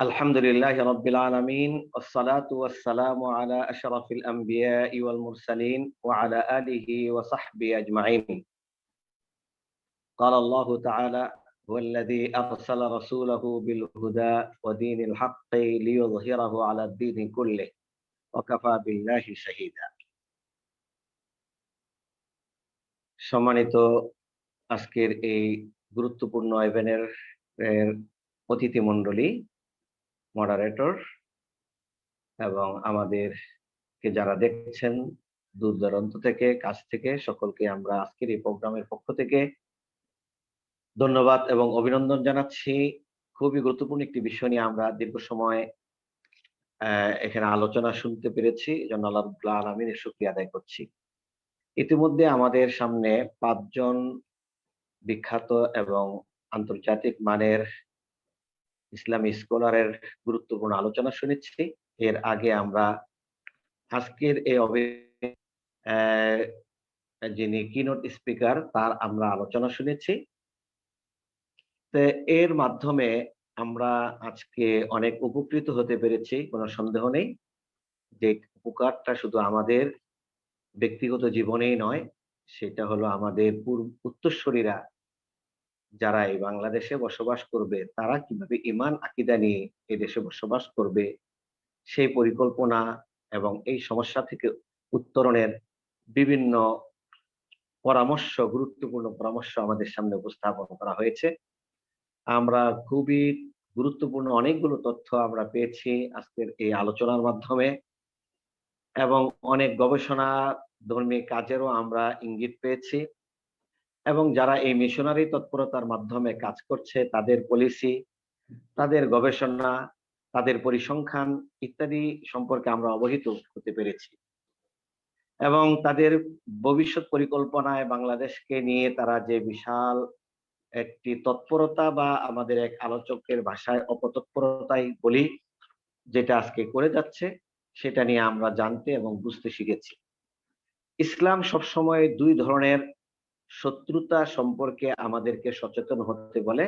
الحمد لله رب العالمين والصلاة والسلام على أشرف الأنبياء والمرسلين وعلى آله وصحبه أجمعين قال الله تعالى هو الذي أرسل رسوله بالهدى ودين الحق ليظهره على الدين كله وكفى بالله شهيدا সম্মানিত আজকের এই গুরুত্বপূর্ণ ইভেন্টের অতিথি মণ্ডলী মডারেটর এবং আমাদেরকে যারা দেখছেন দূর দূরান্ত থেকে, কাছ থেকে, সকলকে আমরা আজকের এই প্রোগ্রামের পক্ষ থেকে ধন্যবাদ এবং অভিনন্দন জানাচ্ছি। খুবই গুরুত্বপূর্ণ একটি বিষয় নিয়ে আমরা দীর্ঘ সময় এখানে আলোচনা শুনতে পেরেছি। জন্য আল্লাহ আলমিনের শুক্রিয়া আদায় করছি। ইতিমধ্যে আমাদের সামনে পাঁচজন বিখ্যাত এবং আন্তর্জাতিক মানের ইসলামী স্কলারের গুরুত্বপূর্ণ আলোচনা শুনেছি। এর আগে আমরা আজকের এই যিনি কিনোট স্পিকার তার আমরা আলোচনা শুনেছি। এর মাধ্যমে আমরা আজকে অনেক উপকৃত হতে পেরেছি, কোনো সন্দেহ নেই। যে উপকারটা শুধু আমাদের ব্যক্তিগত জীবনেই নয়, সেটা হলো আমাদের পূর্ব, উত্তরসূরীরা যারা এই বাংলাদেশে বসবাস করবে, তারা কীভাবে ইমান আকিদা নিয়ে এদেশে বসবাস করবে? সেই পরিকল্পনা এবং এই সমস্যা থেকে উত্তরণের বিভিন্ন পরামর্শ, গুরুত্বপূর্ণ পরামর্শ আমাদের সামনে উপস্থাপন করা হয়েছে। আমরা খুবই গুরুত্বপূর্ণ অনেকগুলো তথ্য আমরা পেয়েছি আজকের এই আলোচনার মাধ্যমে এবং অনেক গবেষণা ধর্মী কাজেরও আমরা ইঙ্গিত পেয়েছি। এবং যারা এই মিশনারি তৎপরতার মাধ্যমে কাজ করছে, তাদের পলিসি তাদের গবেষণা, তাদের পরিসংখ্যান ইত্যাদি সম্পর্কে আমরা অবহিত হতে পেরেছি। এবং তাদের ভবিষ্যৎ পরিকল্পনায় বাংলাদেশকে নিয়ে তারা যে বিশাল একটি তৎপরতা বা আমাদের এক আলোচকের ভাষায় অপতৎপরতাই বলি, যেটা আজকে করে যাচ্ছে, সেটা নিয়ে আমরা জানতে এবং বুঝতে শিখেছি। ইসলাম সবসময় দুই ধরনের শত্রুতা সম্পর্কে আমাদেরকে সচেতন হতে বলে।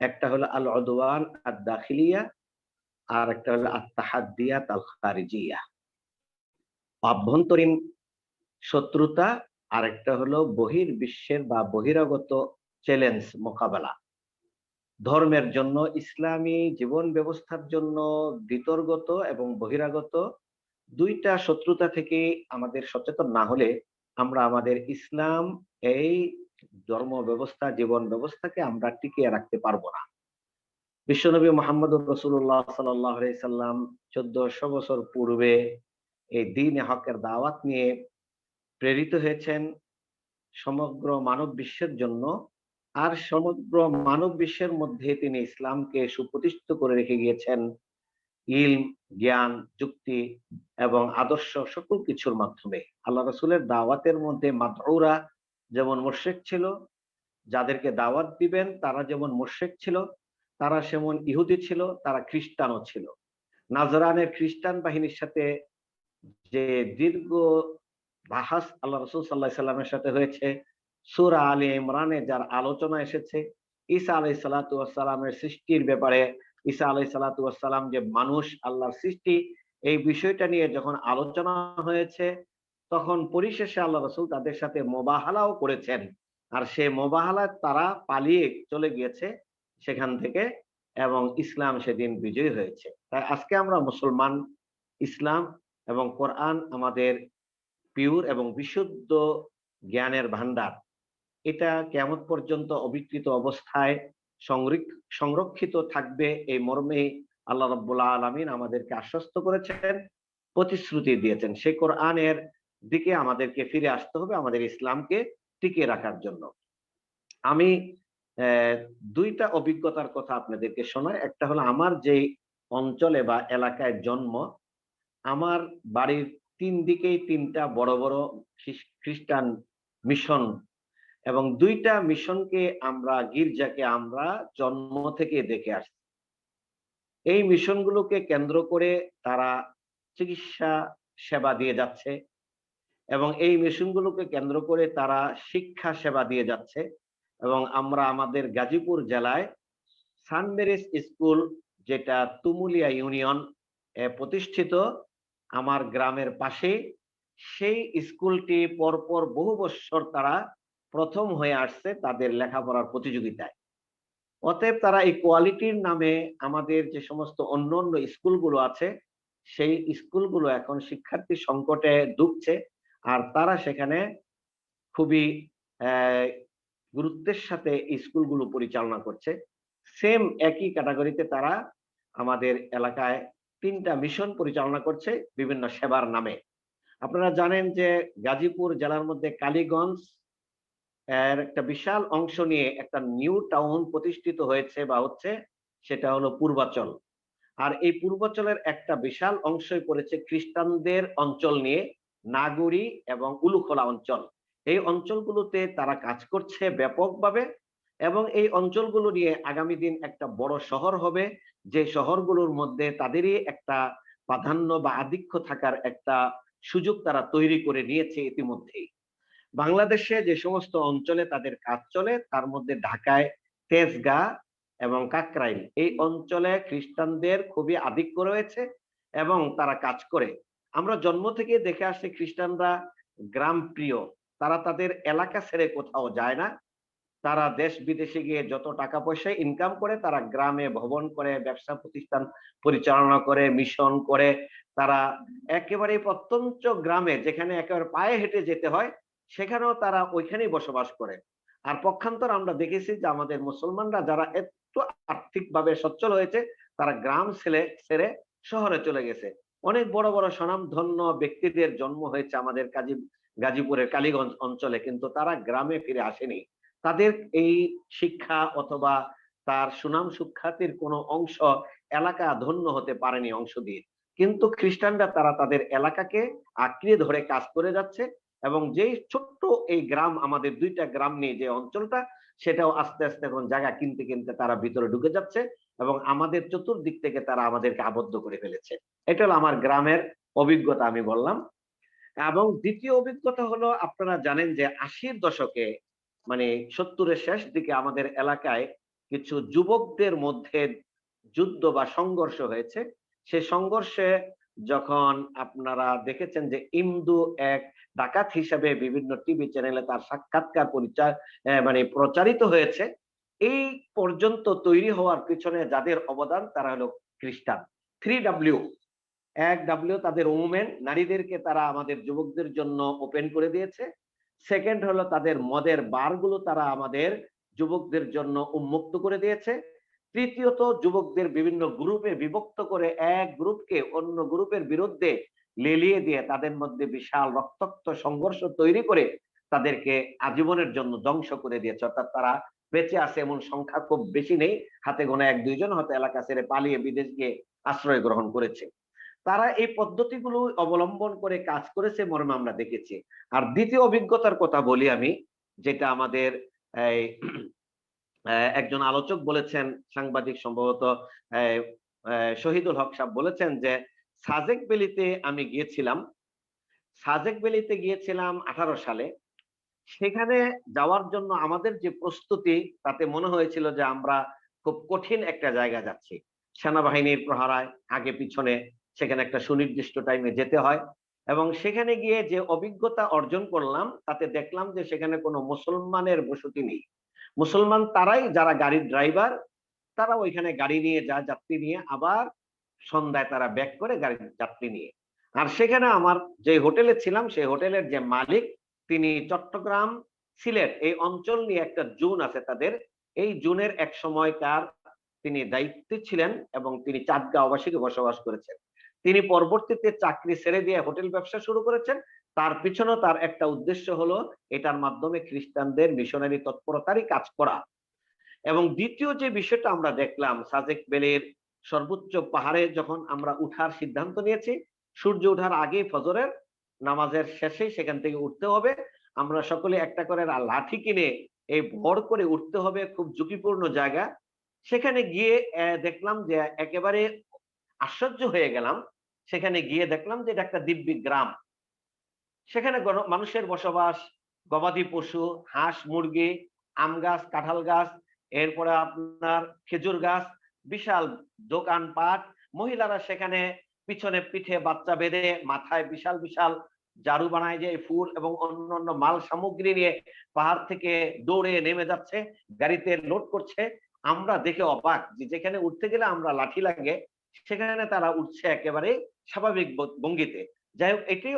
একটা হলো আল অদওয়ান আর দাখিলিয়া আর একটা হলো আত্মাহাদিয়া তাল খারিজিয়া আভ্যন্তরীণ শত্রুতা আর একটা হলো বহির বিশ্বের বা বহিরাগত চ্যালেঞ্জ মোকাবেলা। ধর্মের জন্য, ইসলামী জীবন ব্যবস্থার জন্য বিতর্গত এবং বহিরাগত দুইটা শত্রুতা থেকে আমাদের সচেতন না হলে আমরা আমাদের ইসলাম এই ধর্ম ব্যবস্থা জীবন ব্যবস্থাকে আমরা টিকিয়ে রাখতে পারব না। বিশ্বনবী মোহাম্মদ রসুল্লাহ সাল্লাম চোদ্দশো বছর পূর্বে এই দিন হকের দাওয়াত নিয়ে প্রেরিত হয়েছেন সমগ্র মানব বিশ্বের জন্য। আর সমগ্র মানব বিশ্বের মধ্যে তিনি ইসলামকে সুপ্রতিষ্ঠিত করে রেখে গিয়েছেন ইলম, জ্ঞান, যুক্তি এবং আদর্শ সকল কিছুর মাধ্যমে। আল্লাহ রসুলের দাওয়াতের মধ্যে মাদৌরা যেমন মোর্শেক ছিল, যাদেরকে দাওয়াত দিবেন তারা যেমন মোর্শেক ছিল, তারা সেমন ইহুদি ছিল, তারা খ্রিস্টানও ছিল। নাজরানের খ্রিস্টান বাহিনীর সাথে যে দীর্ঘ বাহাস আল্লাহ রসুল সাল্লাহ সাল্লামের সাথে হয়েছে, সুরা আলী ইমরানে যার আলোচনা এসেছে, ঈসা আলাই সালাতামের সৃষ্টির ব্যাপারে ঈসা আলাই সালাতাম যে মানুষ আল্লাহর সৃষ্টি, এই বিষয়টা নিয়ে যখন আলোচনা হয়েছে, তখন পরিশেষে আল্লাহ রসুল তাদের সাথে মোবাহালাও করেছেন। আর সে মোবাহালা তারা পালিয়ে চলে গিয়েছে সেখান থেকে এবং ইসলাম সেদিন বিজয়ী হয়েছে। তাই আজকে আমরা মুসলমান, ইসলাম এবং কোরআন আমাদের পিওর এবং বিশুদ্ধ জ্ঞানের ভান্ডার এটা কেমন পর্যন্ত অবিকৃত অবস্থায় সংরক্ষিত থাকবে এই মর্মে আল্লাহ রব্বুল্লাহ আলমিন আমাদেরকে আশ্বস্ত করেছেন, প্রতিশ্রুতি দিয়েছেন। সেই কোরআনের দিকে আমাদেরকে ফিরে আসতে হবে আমাদের ইসলামকে টিকিয়ে রাখার জন্য। আমি দুইটা অভিজ্ঞতার কথা আপনাদেরকে শোনাই। একটা হলো আমার যে অঞ্চলে বা এলাকায় জন্ম, আমার বাড়ির তিন দিকেই তিনটা বড় বড় খ্রিস্টান মিশন এবং দুইটা মিশনকে আমরা গির্জাকে আমরা জন্ম থেকে দেখে আসছি। এই মিশনগুলোকে কেন্দ্র করে তারা চিকিৎসা সেবা দিয়ে যাচ্ছে এবং এই মিশনগুলোকে কেন্দ্র করে তারা শিক্ষা সেবা দিয়ে যাচ্ছে এবং আমরা আমাদের গাজীপুর জেলায় সানমেরিস স্কুল, যেটা তুমুলিয়া ইউনিয়ন প্রতিষ্ঠিত আমার গ্রামের পাশে সেই স্কুলটি পরপর বহু বৎসর তারা প্রথম হয়ে আসছে তাদের লেখাপড়ার প্রতিযোগিতায়। অতএব তারা এই কোয়ালিটির নামে আমাদের যে সমস্ত অন্য অন্য স্কুলগুলো আছে, সেই স্কুলগুলো এখন শিক্ষার্থী সংকটে ডুবছে আর তারা সেখানে খুবই গুরুত্বের সাথে স্কুলগুলো পরিচালনা করছে। সেম একই ক্যাটাগরিতে তারা আমাদের এলাকায় তিনটা মিশন পরিচালনা করছে বিভিন্ন সেবার নামে। আপনারা জানেন যে গাজীপুর জেলার মধ্যে কালীগঞ্জ এর একটা বিশাল অংশ নিয়ে একটা নিউ টাউন প্রতিষ্ঠিত হয়েছে বা হচ্ছে, সেটা হলো পূর্বাচল। আর এই পূর্বাচলের একটা বিশাল অংশই পড়েছে খ্রিস্টানদের অঞ্চল নিয়ে, নাগরী এবং উলুখোলা অঞ্চল। এই অঞ্চলগুলোতে তারা কাজ করছে ব্যাপকভাবে এবং এই অঞ্চলগুলো নিয়ে আগামী দিন একটা বড় শহর হবে। যে শহরগুলোর মধ্যে তাদেরই একটা প্রাধান্য বা আধিক্য থাকার একটা সুযোগ তারা তৈরি করে নিয়েছে ইতিমধ্যেই। বাংলাদেশে যে সমস্ত অঞ্চলে তাদের কাজ চলে, তার মধ্যে ঢাকায় তেজগা এবং কাকরাইল। এই অঞ্চলে খ্রিস্টানদের খুবই আধিক্য রয়েছে এবং তারা কাজ করে। আমরা জন্ম থেকে দেখে আসছি খ্রিস্টানরা গ্রাম প্রিয় তারা তাদের এলাকা ছেড়ে কোথাও যায় না। তারা দেশ বিদেশে গিয়ে যত টাকা পয়সা ইনকাম করে, তারা গ্রামে ভবন করে, ব্যবসা প্রতিষ্ঠান পরিচালনা করে মিশন করে। তারা একেবারে প্রত্যন্ত গ্রামে, যেখানে একেবারে পায়ে হেঁটে যেতে হয় সেখানেও তারা ওইখানেই বসবাস করে। আর পক্ষান্তর আমরা দেখেছি যে আমাদের মুসলমানরা যারা একটু আর্থিকভাবে সচ্ছল হয়েছে, তারা গ্রাম ছেড়ে ছেড়ে শহরে চলে গেছে। অনেক বড় বড় স্বনামধন্য ব্যক্তিদের জন্ম হয়েছে আমাদের কাজী, গাজীপুরের কালীগঞ্জ অঞ্চলে, কিন্তু তারা গ্রামে ফিরে আসেনি। তাদের এই শিক্ষা অথবা তার সুনাম সুখ্যাতির কোনো অংশ এলাকা ধন্য হতে পারেনি অংশ দিয়ে। কিন্তু খ্রিস্টানরা তারা তাদের এলাকাকে আঁকড়িয়ে ধরে কাজ করে যাচ্ছে এবং যেই ছোট্ট এই গ্রাম, আমাদের দুইটা গ্রাম নিয়ে যে অঞ্চলটা, সেটাও আস্তে আস্তে এখন জায়গা কিনতে কিনতে তারা ভিতরে ঢুকে যাচ্ছে এবং আমাদের চতুর্দিক থেকে তারা আমাদেরকে আবদ্ধ করে ফেলেছে। এটা হলো আমার গ্রামের অভিজ্ঞতা আমি বললাম। এবং দ্বিতীয় অভিজ্ঞতা হলো, আপনারা জানেন যে আশির দশকে মানে সত্তরের শেষ দিকে আমাদের এলাকায় কিছু যুবকদের মধ্যে যুদ্ধ বা সংঘর্ষ হয়েছে। সে সংঘর্ষে যখন আপনারা দেখেছেন যে ইন্দু এক ডাকাত হিসেবে বিভিন্ন টিভি চ্যানেলে তার সাক্ষাৎকার পরিচয় মানে প্রচারিত হয়েছে, এই পর্যন্ত তৈরি হওয়ার পিছনে যাদের অবদান তারা হলো খ্রিস্টান। থ্রি ডাব্লিউ, এক ডাব্লিউ তাদের ওমেন, নারীদেরকে তারা আমাদের যুবকদের জন্য ওপেন করে দিয়েছে। সেকেন্ড হলো তাদের মদের বারগুলো তারা আমাদের যুবকদের জন্য উন্মুক্ত করে দিয়েছে। তৃতীয়ত যুবকদের বিভিন্ন গ্রুপে বিভক্ত করে এক গ্রুপকে অন্য গ্রুপের বিরুদ্ধে লেলিয়ে দিয়ে তাদের মধ্যে বিশাল রক্তাক্ত সংঘর্ষ তৈরি করে তাদেরকে আজীবনের জন্য ধ্বংস করে দিয়েছে। অর্থাৎ তারা বেঁচে আছে এমন সংখ্যা খুব বেশি নেই। হাতে গোনা এক দুইজন হয়তো এলাকা ছেড়ে পালিয়ে বিদেশ গিয়ে আশ্রয় গ্রহণ করেছে। তারা এই পদ্ধতিগুলো অবলম্বন করে কাজ করেছে মর্মে আমরা দেখেছি। আর দ্বিতীয় অভিজ্ঞতার কথা বলি আমি, যেটা আমাদের এই একজন আলোচক বলেছেন, সাংবাদিক সম্ভবত শহীদুল হক সাহেব বলেছেন যে, সাজেক বেলিতে আমি গিয়েছিলাম। সাজেক বেলিতে গিয়েছিলাম আঠারো সালে। সেখানে যাওয়ার জন্য আমাদের যে প্রস্তুতি, তাতে মনে হয়েছিল যে আমরা খুব কঠিন একটা জায়গা যাচ্ছি। সেনাবাহিনীর প্রহারায়, আগে পিছনে, সেখানে একটা সুনির্দিষ্ট টাইমে যেতে হয়। এবং সেখানে গিয়ে যে অভিজ্ঞতা অর্জন করলাম, তাতে দেখলাম যে সেখানে কোনো মুসলমানের বসতি নেই। মুসলমান তারাই যারা গাড়ির ড্রাইভার তারা ওইখানে গাড়ি নিয়ে যায় যাত্রী নিয়ে আবার সন্ধ্যায় তারা ব্যাক করে গাড়ির যাত্রী নিয়ে। আর সেখানে আমার যে হোটেলে ছিলাম, সেই হোটেলের যে মালিক, তিনি চট্টগ্রাম সিলেট, এই অঞ্চল নিয়ে একটা জুন আছে তাদের। এই জুনের এক সময়কার তিনি দায়িত্বে ছিলেন এবং তিনি চাঁদগাঁও আবাসিকে বসবাস করেছেন। তিনি পরবর্তীতে চাকরি ছেড়ে দিয়ে হোটেল ব্যবসা শুরু করেছেন। তার পিছনে তার একটা উদ্দেশ্য হলো এটার মাধ্যমে খ্রিস্টানদের মিশনারি তৎপরতারই কাজ করা। এবং দ্বিতীয় যে বিষয়টা আমরা দেখলাম, সাজেক বেলের সর্বোচ্চ পাহাড়ে যখন আমরা উঠার সিদ্ধান্ত নিয়েছি, সূর্য ওঠার আগে ফজরের নামাজের শেষেই সেখান থেকে উঠতে হবে। আমরা সকলে একটা করে লাঠি কিনে এই ভর করে উঠতে হবে, খুব ঝুঁকিপূর্ণ জায়গা। সেখানে গিয়ে দেখলাম যে একেবারে আশ্চর্য হয়ে গেলাম। সেখানে গিয়ে দেখলাম যে এটা একটা দিব্যি গ্রাম। সেখানে মানুষের বসবাস, গবাদি পশু, হাঁস, মুরগি, আম গাছ, কাঁঠাল গাছ, এরপরে আপনার খেজুর গাছ, বিশাল দোকানপাট মহিলারা সেখানে পিছনে পিঠে বাচ্চা বেঁধে মাথায় বিশাল বিশাল জারু বানায় যে ফুল এবং অন্যান্য মাল সামগ্রী নিয়ে পাহাড় থেকে দৌড়ে নেমে যাচ্ছে, গাড়িতে লোড করছে। আমরা দেখে অবাক যেখানে উঠতে গেলে আমরা লাঠি লাগে, সেখানে তারা উঠছে একেবারে স্বাভাবিক ভঙ্গিতে। যাই হোক, এটি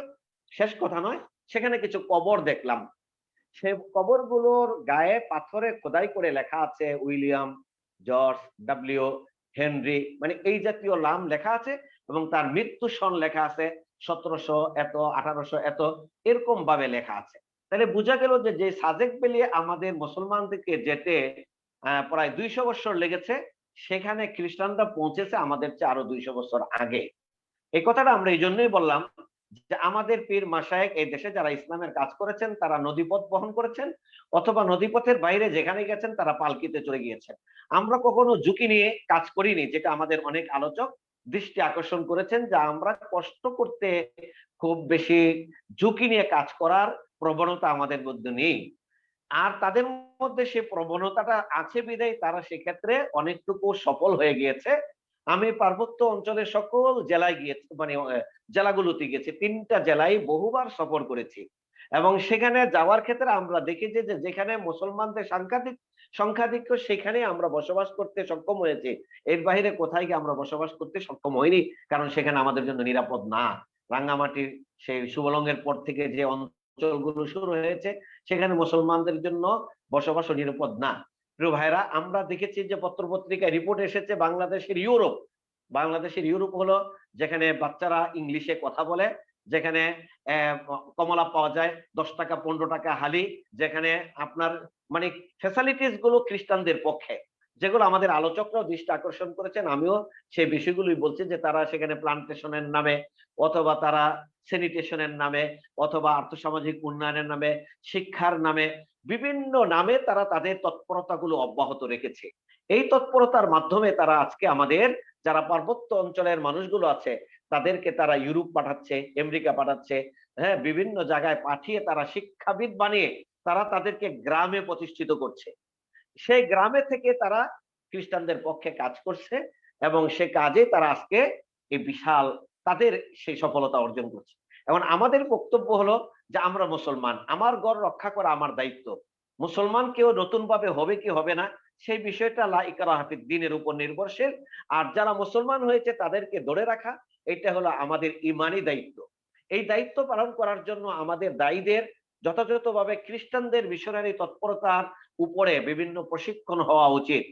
শেষ কথা নয়, সেখানে কিছু কবর দেখলাম। সে কবরগুলোর গায়ে পাথরে খোদাই করে লেখা আছে, উইলিয়াম, জর্জ, ডাব্লিউ, হেনরি মানে এই জাতীয় নাম লেখা আছে এবং তার মৃত্যু সন লেখা আছে, সতেরোশো এত, আঠারোশো এত এরকম ভাবে লেখা আছে। তাহলে বোঝা গেল যে যে সাজেক পেলিয়ে আমাদের মুসলমানদেরকে যেতে প্রায় দুইশো বছর লেগেছে, সেখানে খ্রিস্টানরা পৌঁছেছে আমাদের চেয়ে আরও দুইশো বছর আগে। এই কথাটা আমরা এই জন্যই বললাম যে আমাদের পীর মাসায়েক এই দেশে যারা ইসলামের কাজ করেছেন, তারা নদীপথ বহন করেছেন অথবা নদীপথের বাইরে যেখানে গেছেন, তারা পালকিতে চলে গিয়েছেন। আমরা কখনো ঝুঁকি নিয়ে কাজ করিনি, যেটা আমাদের অনেক আলোচক দৃষ্টি আকর্ষণ করেছেন যে আমরা কষ্ট করতে খুব বেশি ঝুঁকি নিয়ে কাজ করার প্রবণতা আমাদের মধ্যে নেই। আর তাদের মধ্যে সে প্রবণতাটা আছে বিদায় তারা সেক্ষেত্রে অনেকটুকু সফল হয়ে গিয়েছে। আমি পার্বত্য অঞ্চলের সকল জেলায় গিয়েছি মানে জেলাগুলোতে গেছি তিনটা জেলায় বহুবার সফর করেছি। এবং সেখানে যাওয়ার ক্ষেত্রে আমরা দেখেছি যে, যেখানে মুসলমানদের সাংঘাতিক সংখ্যাধিক্য সেখানে আমরা বসবাস করতে সক্ষম হয়েছি। এর বাইরে কোথায় গিয়ে আমরা বসবাস করতে সক্ষম হইনি, কারণ সেখানে আমাদের জন্য নিরাপদ না। রাঙ্গামাটির সেই সুবলঙ্গের পর থেকে যে অঞ্চলগুলো শুরু হয়েছে, সেখানে মুসলমানদের জন্য বসবাসও নিরাপদ না। প্রিয় ভাইরা, আমরা দেখেছি যে পত্রপত্রিকায় রিপোর্ট এসেছে বাংলাদেশের ইউরোপ। বাংলাদেশের ইউরোপ হলো যেখানে বাচ্চারা ইংলিশে কথা বলে, যেখানে কমলা পাওয়া যায় দশ টাকা, পনেরো টাকা হালি, যেখানে আপনার মানে ফ্যাসিলিটিসগুলো খ্রিস্টানদের পক্ষে। যেগুলো আমাদের আলোচকরাও দৃষ্টি আকর্ষণ করেছেন, আমিও সেই বিষয়গুলোই বলছি যে তারা সেখানে প্লান্টেশনের নামে অথবা তারা স্যানিটেশনের নামে অথবা আর্থসামাজিক উন্নয়নের নামে, শিক্ষার নামে বিভিন্ন নামে তারা তাদের তৎপরতাগুলো অব্যাহত রেখেছে। এই তৎপরতার মাধ্যমে তারা আজকে আমাদের যারা পার্বত্য অঞ্চলের মানুষগুলো আছে, তাদেরকে তারা ইউরোপ পাঠাচ্ছে, আমেরিকা পাঠাচ্ছে হ্যাঁ বিভিন্ন জায়গায় পাঠিয়ে তারা শিক্ষাবিদ বানিয়ে তারা তাদেরকে গ্রামে প্রতিষ্ঠিত করছে। সেই গ্রামে থেকে তারা খ্রিস্টানদের পক্ষে কাজ করছে এবং সে কাজে তারা আজকে এই বিশাল তাদের সেই সফলতা অর্জন করছে। এখন আমাদের বক্তব্য হলো যে আমরা মুসলমান, আমার ঘর রক্ষা করা আমার দায়িত্ব। মুসলমান কেউ নতুন ভাবে হবে কি হবে না, সেই বিষয়টা লা ইকরা হাফিদ দিনের উপর নির্ভরশীল। আর যারা মুসলমান হয়েছে তাদেরকে ধরে রাখা, এটা হলো আমাদের ইমানি দায়িত্ব। এই দায়িত্ব পালন করার জন্য আমাদের দায়ীদের যথাযথভাবে খ্রিস্টানদের মিশনারি তৎপরতার উপরে বিভিন্ন প্রশিক্ষণ হওয়া উচিত।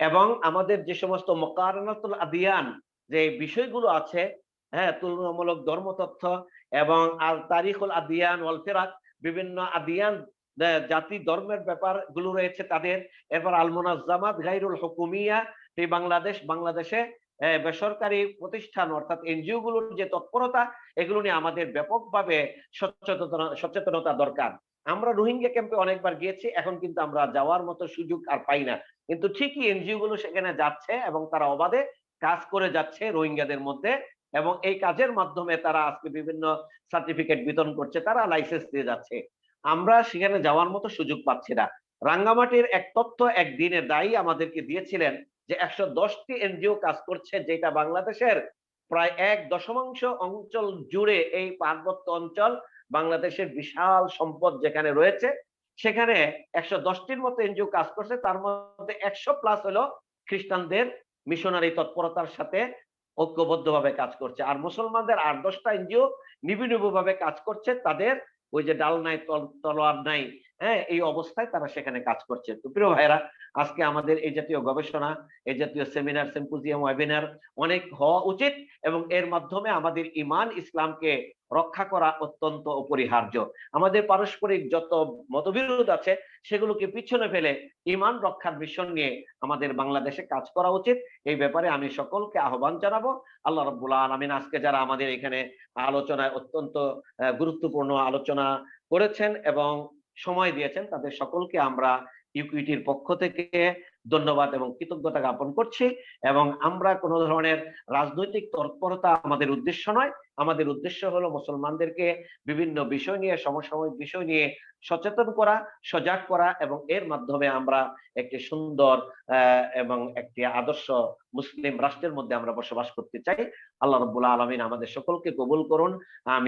এবং আমাদের যে সমস্ত মোকারনাতুল আদিয়ান যে বিষয়গুলো আছে হ্যাঁ তুলনামূলক ধর্মতথ্য এবং আল তারিখুল আদিয়ান ওয়াল ফিরাক, বিভিন্ন আদিয়ান জাতি ধর্মের ব্যাপারগুলো রয়েছে তাদের। এরপর আল মুনাজ্জামাত গাইরুল হুকুমিয়া এই বাংলাদেশ, বাংলাদেশে বেসরকারি প্রতিষ্ঠান অর্থাৎ এনজিও গুলোর যে তৎপরতা, এগুলো নিয়ে আমাদের ব্যাপকভাবে সচেতনতা সচেতনতা দরকার। আমরা রোহিঙ্গা ক্যাম্পে অনেকবার গিয়েছি, এখন কিন্তু আমরা যাওয়ার মতো সুযোগ আর পাই না। কিন্তু ঠিকই এনজিও গুলো সেখানে যাচ্ছে এবং তারা অবাধে কাজ করে যাচ্ছে রোহিঙ্গাদের মধ্যে। এবং এই কাজের মাধ্যমে তারা আজকে বিভিন্ন সার্টিফিকেট বিতরণ করছে, তারা লাইসেন্স দিয়ে যাচ্ছে। আমরা সেখানে যাওয়ার মতো সুযোগ পাচ্ছি না। রাঙ্গামাটির এক তথ্য একদিনের দায়ী আমাদেরকে দিয়েছিলেন যে একশো দশটি এনজিও কাজ করছে, যেটা বাংলাদেশের প্রায় এক দশমাংশ অঞ্চল জুড়ে এই পার্বত্য অঞ্চল বাংলাদেশের বিশাল সম্পদ যেখানে রয়েছে, সেখানে একশো দশটির মতো এনজিও কাজ করছে। তার মধ্যে একশো প্লাস হলো খ্রিস্টানদের মিশনারি তৎপরতার সাথে ঐক্যবদ্ধভাবে কাজ করছে। আর মুসলমানদের আট দশটা এনজিও নিবিড় কাজ করছে, তাদের ওই যে ডাল নাই তলোয়ার নাই হ্যাঁ এই অবস্থায় তারা সেখানে কাজ করছে। তো প্রিয় ভাইরা আজকে আমাদের এই জাতীয় গবেষণা, এই জাতীয় সেমিনার সিম্পোজিয়াম ওয়েবিনার অনেক হওয়া উচিত এবং এর মাধ্যমে আমাদের ইমান ইসলামকে রক্ষা করা অত্যন্ত অপরিহার্য। আমাদের পারস্পরিক যত মতবিরোধ আছে, সেগুলোকে পিছনে ফেলে ইমান রক্ষার মিশন নিয়ে আমাদের বাংলাদেশে কাজ করা উচিত। এই ব্যাপারে আমি সকলকে আহ্বান জানাব। আল্লাহ রব্বুল আলমিন আজকে যারা আমাদের এখানে আলোচনায় অত্যন্ত গুরুত্বপূর্ণ আলোচনা করেছেন এবং সময় দিয়েছেন, তাদের সকলকে আমরা ইকুইটির পক্ষ থেকে ধন্যবাদ এবং কৃতজ্ঞতা জ্ঞাপন করছি এবং আমরা কোনো ধরনের রাজনৈতিক তৎপরতা আমাদের উদ্দেশ্য নয়। আমাদের উদ্দেশ্য হলো মুসলমানদেরকে বিভিন্ন বিষয় নিয়ে, সমসাময়িক বিষয় নিয়ে সচেতন করা, সজাগ করা এবং এর মাধ্যমে আমরা একটি সুন্দর এবং একটি আদর্শ মুসলিম রাষ্ট্রের মধ্যে আমরা বসবাস করতে চাই। আল্লাহ রব্বুল আলমিন আমাদের সকলকে কবুল করুন। আমিন।